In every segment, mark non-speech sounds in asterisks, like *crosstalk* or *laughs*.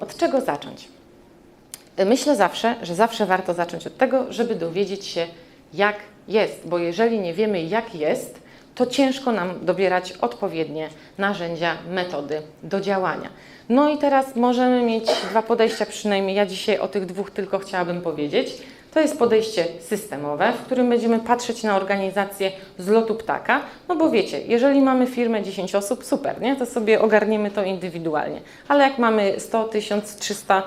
Od czego zacząć? Myślę zawsze, że zawsze warto zacząć od tego, żeby dowiedzieć się, jak jest, bo jeżeli nie wiemy, jak jest, to ciężko nam dobierać odpowiednie narzędzia, metody do działania. No i teraz możemy mieć dwa podejścia, przynajmniej ja dzisiaj o tych dwóch tylko chciałabym powiedzieć. To jest podejście systemowe, w którym będziemy patrzeć na organizację z lotu ptaka, no bo wiecie, jeżeli mamy firmę 10 osób, super, nie? to sobie ogarniemy to indywidualnie, ale jak mamy 100, 1000, 300,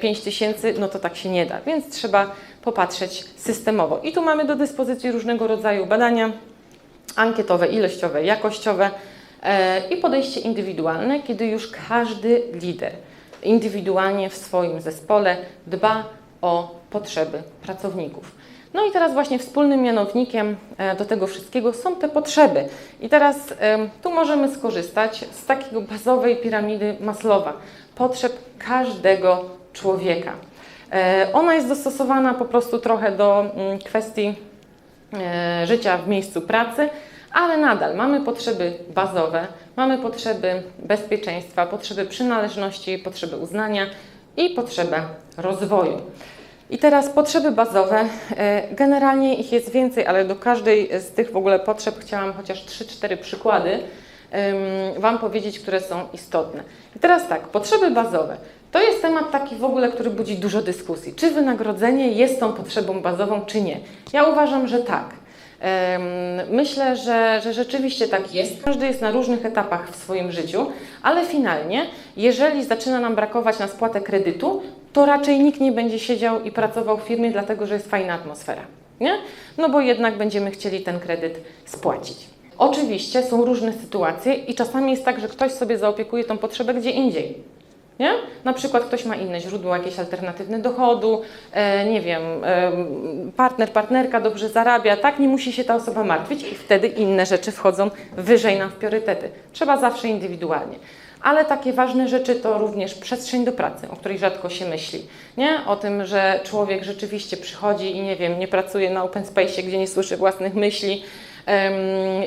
5000, no to tak się nie da, więc trzeba popatrzeć systemowo. I tu mamy do dyspozycji różnego rodzaju badania ankietowe, ilościowe, jakościowe e, i podejście indywidualne, kiedy już każdy lider indywidualnie w swoim zespole dba o potrzeby pracowników. No i teraz właśnie wspólnym mianownikiem e, do tego wszystkiego są te potrzeby. I teraz tu możemy skorzystać z takiego bazowej piramidy Maslowa, potrzeb każdego człowieka. E, Ona jest dostosowana po prostu trochę do mm, kwestii e, życia w miejscu pracy, ale nadal mamy potrzeby bazowe, mamy potrzeby bezpieczeństwa, potrzeby przynależności, potrzeby uznania i potrzebę rozwoju. I teraz potrzeby bazowe, e, generalnie ich jest więcej, ale do każdej z tych w ogóle potrzeb chciałam chociaż 3-4 przykłady Wam powiedzieć, które są istotne. I teraz tak, potrzeby bazowe. To jest temat taki w ogóle, który budzi dużo dyskusji. Czy wynagrodzenie jest tą potrzebą bazową, czy nie? Ja uważam, że tak. Myślę, że, że rzeczywiście tak jest. Każdy jest na różnych etapach w swoim życiu, ale finalnie, jeżeli zaczyna nam brakować na spłatę kredytu, to raczej nikt nie będzie siedział i pracował w firmie, dlatego że jest fajna atmosfera. Nie? No bo jednak będziemy chcieli ten kredyt spłacić. Oczywiście są różne sytuacje i czasami jest tak, że ktoś sobie zaopiekuje tą potrzebę gdzie indziej. Nie? Na przykład ktoś ma inne źródło, jakieś alternatywne dochodu, e, nie wiem, e, partner, partnerka dobrze zarabia, tak? Nie musi się ta osoba martwić i wtedy inne rzeczy wchodzą wyżej nam w priorytety. Trzeba zawsze indywidualnie. Ale takie ważne rzeczy to również przestrzeń do pracy, o której rzadko się myśli. Nie? O tym, że człowiek rzeczywiście przychodzi i nie wiem, nie pracuje na open space, gdzie nie słyszy własnych myśli em,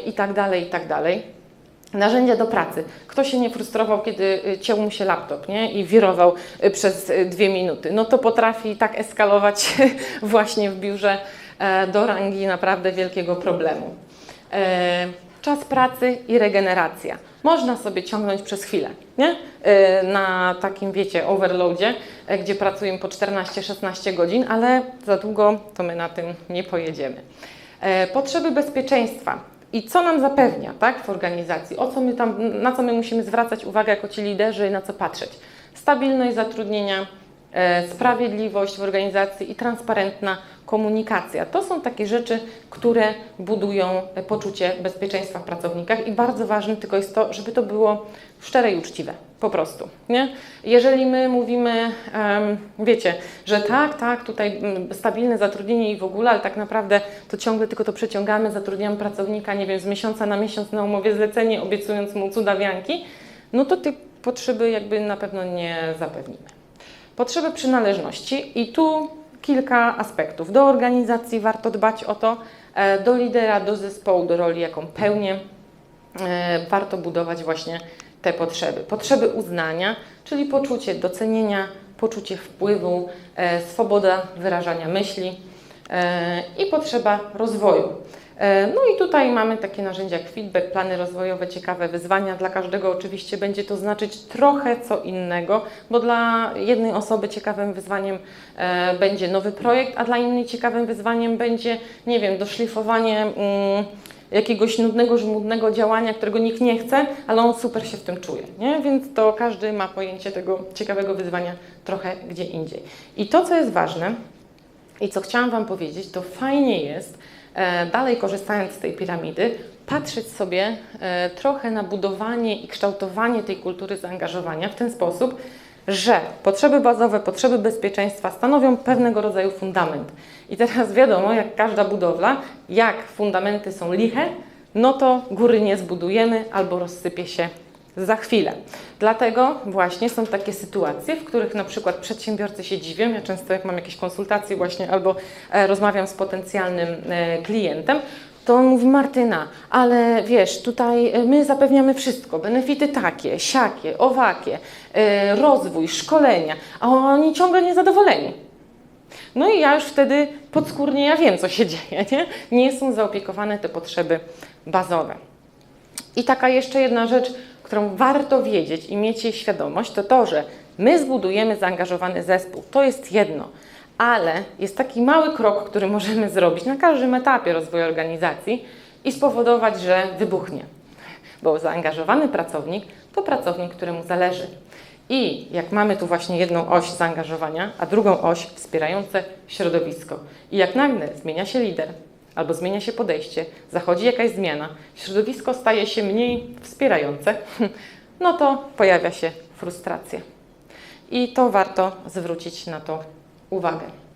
i tak dalej, i tak dalej. Narzędzia do pracy. Kto się nie frustrował, kiedy y, ciął mu się laptop nie? i wirował y, przez y, dwie minuty? No to potrafi tak eskalować *laughs* właśnie w biurze e, do rangi naprawdę wielkiego problemu. E, Czas pracy i regeneracja. Można sobie ciągnąć przez chwilę, nie? E, Na takim, wiecie, overloadzie, gdzie pracujemy po 14-16 godzin, ale za długo to my na tym nie pojedziemy. Potrzeby bezpieczeństwa. I co nam zapewnia tak, w organizacji? O co my tam, na co my musimy zwracać uwagę jako ci liderzy i na co patrzeć? Stabilność zatrudnienia, e, sprawiedliwość w organizacji i transparentna komunikacja. To są takie rzeczy, które budują e, poczucie bezpieczeństwa w pracownikach i bardzo ważne tylko jest to, żeby to było szczere i uczciwe. Po prostu. Nie? Jeżeli my mówimy, wiecie, że tak, tak, tutaj mm, stabilne zatrudnienie i w ogóle, ale tak naprawdę to ciągle tylko to przeciągamy, zatrudniamy pracownika, nie wiem, z miesiąca na miesiąc na umowie zlecenie, obiecując mu cudawianki, no to tej potrzeby jakby na pewno nie zapewnimy. Potrzeby przynależności i tu kilka aspektów. Do organizacji warto dbać o to, e, do lidera, do zespołu, do roli, jaką pełnię, e, warto budować właśnie te potrzeby. Potrzeby uznania, czyli poczucie docenienia, poczucie wpływu, e, swoboda wyrażania myśli e, i potrzeba rozwoju. E, No i tutaj mamy takie narzędzia jak feedback, plany rozwojowe, ciekawe wyzwania. Dla każdego oczywiście będzie to znaczyć trochę co innego, bo dla jednej osoby ciekawym wyzwaniem e, będzie nowy projekt, a dla innej ciekawym wyzwaniem będzie, nie wiem, doszlifowanie mm, jakiegoś nudnego, żmudnego działania, którego nikt nie chce, ale on super się w tym czuje, nie? Więc to każdy ma pojęcie tego ciekawego wyzwania trochę gdzie indziej. I to, co jest ważne, i co chciałam Wam powiedzieć, to fajnie jest, e, dalej korzystając z tej piramidy, patrzeć sobie e, trochę na budowanie i kształtowanie tej kultury zaangażowania w ten sposób, że potrzeby bazowe, potrzeby bezpieczeństwa stanowią pewnego rodzaju fundament. I teraz wiadomo, jak każda budowla, jak fundamenty są liche, no to góry nie zbudujemy albo rozsypie się za chwilę. Dlatego właśnie są takie sytuacje, w których na przykład przedsiębiorcy się dziwią. Ja często jak mam jakieś konsultacje właśnie albo e, rozmawiam z potencjalnym e, klientem, to on mówi Martyna, ale wiesz, tutaj e, my zapewniamy wszystko, benefity takie, siakie, owakie, e, rozwój, szkolenia, a oni ciągle niezadowoleni. No i ja już wtedy podskórnie ja wiem, co się *laughs* dzieje, nie? Nie są zaopiekowane te potrzeby bazowe. I taka jeszcze jedna rzecz, którą warto wiedzieć i mieć jej świadomość, to to, że my zbudujemy zaangażowany zespół. To jest jedno, ale jest taki mały krok, który możemy zrobić na każdym etapie rozwoju organizacji i spowodować, że wybuchnie. Bo zaangażowany pracownik to pracownik, któremu zależy. I jak mamy tu właśnie jedną oś zaangażowania, a drugą oś wspierające środowisko. I jak nagle zmienia się lider, albo zmienia się podejście, zachodzi jakaś zmiana, środowisko staje się mniej wspierające, *laughs* no to pojawia się frustracja. I to warto zwrócić na to uwagę.